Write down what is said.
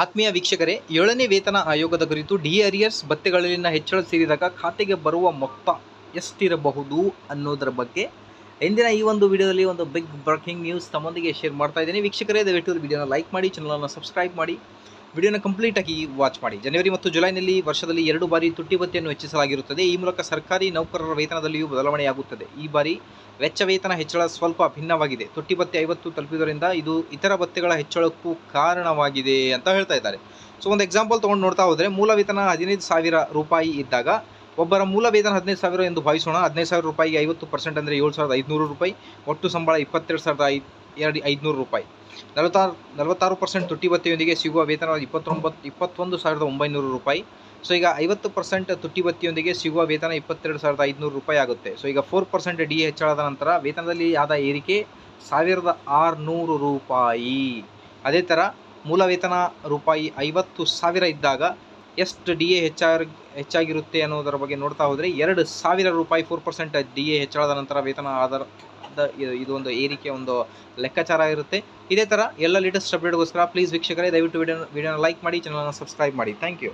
ಆತ್ಮೀಯ ವೀಕ್ಷಕರೇ, ಏಳನೇ ವೇತನ ಆಯೋಗದ ಕುರಿತು ಡಿ ಅರಿಯರ್ಸ್ ಭತ್ತೆಗಳಲ್ಲಿನ ಹೆಚ್ಚಳ ಸೇರಿದಾಗ ಖಾತೆಗೆ ಬರುವ ಮೊತ್ತ ಎಷ್ಟಿರಬಹುದು ಅನ್ನೋದರ ಬಗ್ಗೆ ಇಂದಿನ ಈ ಒಂದು ವಿಡಿಯೋದಲ್ಲಿ ಒಂದು ಬಿಗ್ ಬ್ರೇಕಿಂಗ್ ನ್ಯೂಸ್ ತಮ್ಮೊಂದಿಗೆ ಶೇರ್ ಮಾಡ್ತಾ ಇದ್ದೀನಿ. ವೀಕ್ಷಕರೇ, ದಯವಿಟ್ಟು ವಿಡಿಯೋನ ಲೈಕ್ ಮಾಡಿ ಚಾನಲನ್ನು ಸಬ್ಸ್ಕ್ರೈಬ್ ಮಾಡಿ. ವಿಡಿಯೋನ ಕಂಪ್ಲೀಟ್ ಆಗಿ ವಾಚ್ ಮಾಡಿ. ಜನವರಿ ಮತ್ತು ಜುಲೈನಲ್ಲಿ ವರ್ಷದಲ್ಲಿ ಎರಡು ಬಾರಿ ತುಟ್ಟಿ ಭತ್ಯೆಯನ್ನು ಹೆಚ್ಚಿಸಲಾಗಿರುತ್ತದೆ. ಈ ಮೂಲಕ ಸರ್ಕಾರಿ ನೌಕರರ ವೇತನದಲ್ಲಿಯೂ ಬದಲಾವಣೆಯಾಗುತ್ತದೆ. ಈ ಬಾರಿ ವೆಚ್ಚ ವೇತನ ಹೆಚ್ಚಳ ಸ್ವಲ್ಪ ಭಿನ್ನವಾಗಿದೆ. ತುಟ್ಟಿ ಭತ್ಯೆ ಐವತ್ತು ತಲುಪಿದ್ದರಿಂದ ಇದು ಇತರ ಭತ್ಯೆಗಳ ಹೆಚ್ಚಳಕ್ಕೂ ಕಾರಣವಾಗಿದೆ ಅಂತ ಹೇಳ್ತಾ ಇದ್ದಾರೆ. ಸೊ ಒಂದು ಎಕ್ಸಾಂಪಲ್ ತೊಗೊಂಡು ನೋಡ್ತಾ ಹೋದರೆ ಮೂಲ ವೇತನ ಹದಿನೈದು ಸಾವಿರ ರೂಪಾಯಿ ಇದ್ದಾಗ ಒಬ್ಬರ ಮೂಲ ವೇತನ ಹದಿನೈದು ಸಾವಿರ ಎಂದು ಭಾವಿಸೋಣ. ಹದಿನೈದು ಸಾವಿರ ರೂಪಾಯಿಗೆ ಐವತ್ತು ಪರ್ಸೆಂಟ್ ಅಂದರೆ ಏಳು ಸಾವಿರದ ಐದುನೂರು ರೂಪಾಯಿ. ಒಟ್ಟು ಸಂಬಳ ಇಪ್ಪತ್ತೆರಡು ಸಾವಿರದ ಐದು ಎರಡು ಐದುನೂರು ರೂಪಾಯಿ. ನಲವತ್ತಾರು ನಲವತ್ತಾರು ಪರ್ಸೆಂಟ್ ತುಟ್ಟಿ ಭತ್ಯೆಯೊಂದಿಗೆ ಸಿಗುವ ವೇತನ ಇಪ್ಪತ್ತೊಂಬತ್ತು ಇಪ್ಪತ್ತೊಂದು ಸಾವಿರದ ಒಂಬೈನೂರು ರೂಪಾಯಿ. ಸೊ ಈಗ ಐವತ್ತು ಪರ್ಸೆಂಟ್ ತುಟ್ಟಿ ಭತ್ಯೆಯೊಂದಿಗೆ ಸಿಗುವ ವೇತನ ಇಪ್ಪತ್ತೆರಡು ಸಾವಿರದ ಐದುನೂರು ರೂಪಾಯಿ ಆಗುತ್ತೆ. ಸೊ ಈಗ ಫೋರ್ ಪರ್ಸೆಂಟ್ ಡಿ ಹೆಚ್ಚಳದ ನಂತರ ವೇತನದಲ್ಲಿ ಆದ ಏರಿಕೆ ಸಾವಿರದ ಆರುನೂರು ರೂಪಾಯಿ. ಅದೇ ಥರ ಮೂಲ ವೇತನ ರೂಪಾಯಿ ಐವತ್ತು ಸಾವಿರ ಇದ್ದಾಗ ಎಷ್ಟು ಡಿ ಎ ಹೆಚ್ಚಾಗಿ ಹೆಚ್ಚಾಗಿರುತ್ತೆ ಅನ್ನೋದರ ಬಗ್ಗೆ ನೋಡ್ತಾ ಹೋದರೆ ಎರಡು ಸಾವಿರ ರೂಪಾಯಿ ಫೋರ್ ಪರ್ಸೆಂಟ್ ಡಿ ಎ ಹೆಚ್ಚಳದ ನಂತರ ವೇತನ ಆಧಾರ ಇದು- ಒಂದು ಏರಿಕೆ, ಒಂದು ಲೆಕ್ಕಾಚಾರ ಇರುತ್ತೆ. ಇದೇ ಥರ ಎಲ್ಲ ಲೇಟೆಸ್ಟ್ ಅಪ್ಡೇಟ್ಗೋಸ್ಕರ ಪ್ಲೀಸ್ ವೀಕ್ಷಕರೇ ದಯವಿಟ್ಟು ವಿಡಿಯೋ ವಿಡಿಯೋನ ಲೈಕ್ ಮಾಡಿ ಚಾನಲ್ನ ಸಬ್ಸ್ಕ್ರೈಬ್ ಮಾಡಿ. Thank you